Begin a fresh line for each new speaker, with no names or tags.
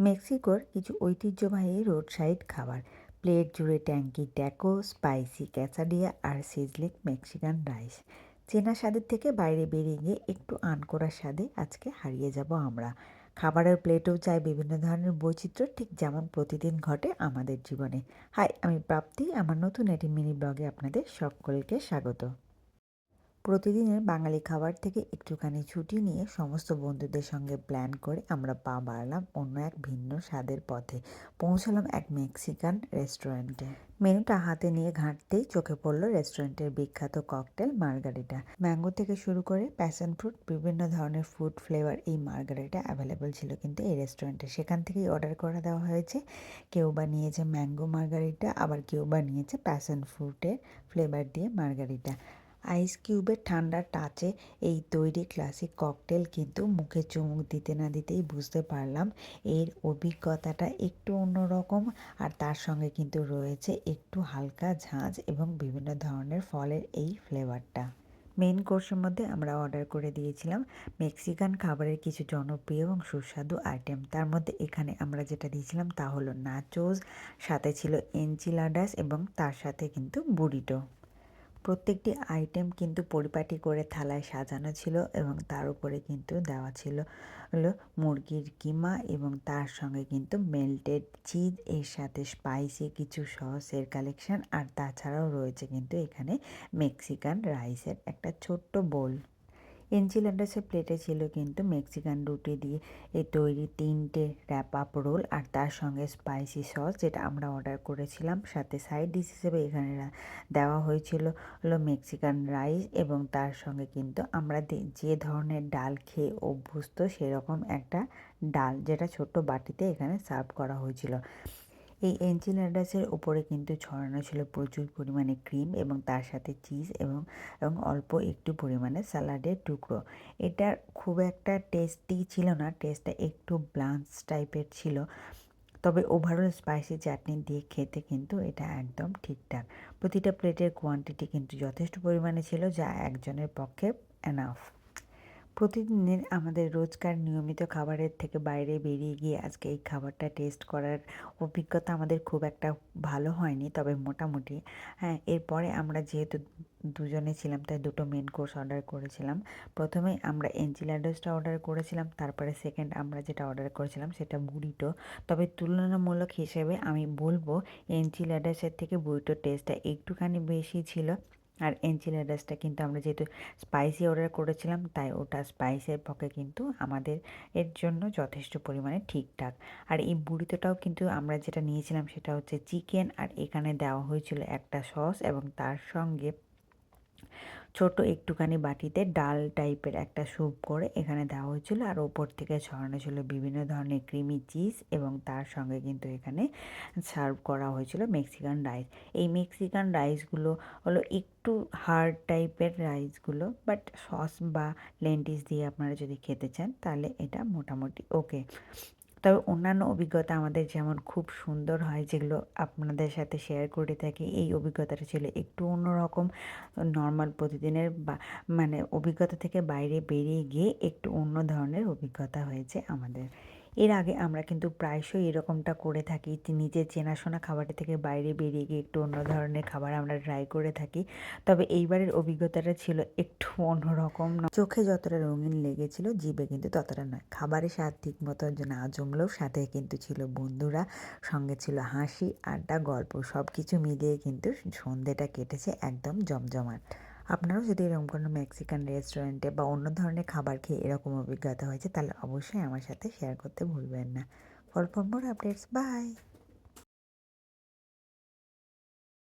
মেক্সিকোর কিছু ঐতিহ্যবাহী রোড সাইড খাবার, প্লেট জুড়ে ট্যাঙ্কি, ট্যাকো, স্পাইসি ক্যাসাডিয়া আর সিজলিক মেক্সিকান রাইস। চেনা স্বাদের থেকে বাইরে বেরিয়ে গিয়ে একটু আনকোড়ার স্বাদে আজকে হারিয়ে যাব আমরা। খাবারের প্লেটেও চাই বিভিন্ন ধরনের বৈচিত্র্য, ঠিক যেমন প্রতিদিন ঘটে আমাদের জীবনে। হাই, আমি প্রাপ্তি, আমার নতুন একটি মিনি ব্লগে আপনাদের সকলকে স্বাগত। প্রতিদিনের বাঙালি খাবার থেকে একটুখানি ছুটি নিয়ে সমস্ত বন্ধুদের সঙ্গে প্ল্যান করে আমরা পা বাড়লাম অন্য এক ভিন্ন স্বাদের পথে। পৌঁছালাম এক মেক্সিকান রেস্টুরেন্টে মেনুটা হাতে নিয়ে ঘাঁটতেই চোখে পড়ল রেস্টুরেন্টের বিখ্যাত ককটেল মার্গারিটা। ম্যাঙ্গো থেকে শুরু করে প্যাশন ফ্রুট বিভিন্ন ধরনের ফুড ফ্লেভার এই মার্গারিটা অ্যাভেলেবেল ছিল কিন্তু এই রেস্টুরেন্টে সেখান থেকেই অর্ডার করে দেওয়া হয়েছে। কেউ বা নিয়েছে ম্যাঙ্গো মার্গারিটা, আবার কেউ বা নিয়েছে প্যাশন ফ্রুটের ফ্লেভার দিয়ে মার্গারিটা। আইস কিউবের ঠান্ডা টাচে এই তৈরি ক্লাসিক ককটেল কিন্তু মুখে চুমুক দিতে না দিতেই বুঝতে পারলাম। এর অভিজ্ঞতাটা একটু অন্যরকম আর তার সঙ্গে কিন্তু রয়েছে একটু হালকা ঝাঁঝ এবং বিভিন্ন ধরনের ফলের এই ফ্লেভারটা মেন কোর্সের মধ্যে আমরা অর্ডার করে দিয়েছিলাম মেক্সিকান খাবারের কিছু জনপ্রিয় এবং সুস্বাদু আইটেম তার মধ্যে এখানে আমরা যেটা দিয়েছিলাম তা হলো নাচোস সাথে ছিল এনচিলাডাস এবং তার সাথে কিন্তু বুড়িটো প্রত্যেকটি আইটেম কিন্তু পরিপাটি করে থালায় সাজানো ছিল এবং তার উপরে কিন্তু দেওয়া ছিল হলো মুরগির কিমা এবং তার সঙ্গে কিন্তু মেল্টেড চিজ এর সাথে স্পাইসি কিছু সসের কালেকশন আর তাছাড়াও রয়েছে কিন্তু এখানে মেক্সিকান রাইসের একটা ছোট্ট বোল এনচিলাডাসের প্লেটে ছিল কিন্তু মেক্সিকান রুটি দিয়ে এই তৈরি তিনটে র্যাপ আপ রোল আর তার সঙ্গে স্পাইসি সস যেটা আমরা অর্ডার করেছিলাম, সাথে সাইড ডিশ হিসেবে এখানে দেওয়া হয়েছিল হলো মেক্সিকান রাইস এবং তার সঙ্গে কিন্তু আমরা যে ধরনের ডাল খেয়ে অভ্যস্ত সেরকম একটা ডাল যেটা ছোট্ট বাটিতে এখানে সার্ভ করা হয়েছিল। এই এনচিলাডাসের উপরে কিন্তু ছড়ানো ছিল প্রচুর পরিমাণে ক্রিম এবং তার সাথে চিজ এবং এবং অল্প একটু পরিমাণে স্যালাডের টুকরো। এটা খুব একটা টেস্টি ছিল না, টেস্টটা একটু ব্লান্স টাইপের ছিল। তবে ওভারঅল স্পাইসি চাটনি দিয়ে খেতে কিন্তু এটা একদম ঠিকঠাক। প্রতিটা প্লেটের কোয়ান্টিটি কিন্তু যথেষ্ট পরিমাণে ছিল, যা একজনের পক্ষে এনাফ প্রতিদিনের আমাদের রোজকার নিয়মিত খাবারের থেকে বাইরে বেরিয়ে গিয়ে আজকে এই খাবারটা টেস্ট করার অভিজ্ঞতা আমাদের খুব একটা ভালো হয়নি, তবে মোটামুটি হ্যাঁ এরপরে আমরা যেহেতু দুজনে ছিলাম, তাই দুটো মেন কোর্স অর্ডার করেছিলাম। প্রথমে আমরা এনচিলাডোসটা অর্ডার করেছিলাম, তারপরে সেকেন্ড আমরা যেটা অর্ডার করেছিলাম সেটা বুড়িটো তবে তুলনামূলক হিসেবে আমি বলব এনচিলাডাসের থেকে বুড়িটোর টেস্টটা একটুখানি বেশি ছিল। আর এনচিলাডাসটা কিন্তু আমরা যেহেতু স্পাইসি অর্ডার করেছিলাম, তাই ওটা স্পাইসের পক্ষে কিন্তু আমাদের এর জন্য যথেষ্ট পরিমাণে ঠিকঠাক। আর এই বুড়িতোটাও কিন্তু আমরা যেটা নিয়েছিলাম সেটা হচ্ছে চিকেন আর এখানে দেওয়া হয়েছিল একটা সস এবং তার সঙ্গে ছোট একটুখানি বাটিতে ডাল টাইপের একটা স্যুপ করে এখানে দেওয়া হয়েছিল। আর ওপর থেকে ছড়ানো ছিল বিভিন্ন ধরনের ক্রিমি চিজ এবং তার সঙ্গে কিন্তু এখানে সার্ভ করা হয়েছিল মেক্সিকান রাইস। এই মেক্সিকান রাইসগুলো হলো একটু হার্ড টাইপের রাইসগুলো, বাট সস বা লেন্টিস দিয়ে আপনারা যদি খেতে চান তাহলে এটা মোটামুটি ওকে। তবে অন্যান্য অভিজ্ঞতা আমাদের যেমন খুব সুন্দর হয়, যেগুলো আপনাদের সাথে শেয়ার করে থাকি, এই অভিজ্ঞতাটা ছিল একটু অন্যরকম নর্মাল প্রতিদিনের বা মানে অভিজ্ঞতা থেকে বাইরে বেরিয়ে গিয়ে একটু অন্য ধরনের অভিজ্ঞতা হয়েছে আমাদের। এর আগে আমরা কিন্তু প্রায়শই এরকমটা করে থাকি। নিজের চেনাশোনা খাবারের থেকে বাইরে বেরিয়ে গিয়ে একটু অন্য ধরনের খাবার আমরা ট্রাই করে থাকি। তবে এইবারের অভিজ্ঞতাটা ছিল একটু অন্যরকম চোখে যতটা রঙিন লেগেছিল, জিভে কিন্তু ততটা নয়। খাবারের স্বাদ ঠিক মতো না জমলেও সাথে কিন্তু ছিল বন্ধুরা, সঙ্গে ছিল হাসি, আড্ডা, গল্প সব কিছু মিলিয়ে কিন্তু সন্ধেটা কেটেছে একদম জমজমাট। আপনারাও যদি এরকম কোনো মেক্সিকান রেস্টুরেন্টে বা অন্য ধরনের খাবার খেয়ে এরকম অভিজ্ঞতা হয়েছে, তাহলে অবশ্যই আমার সাথে শেয়ার করতে ভুলবেন না। For for more updates bye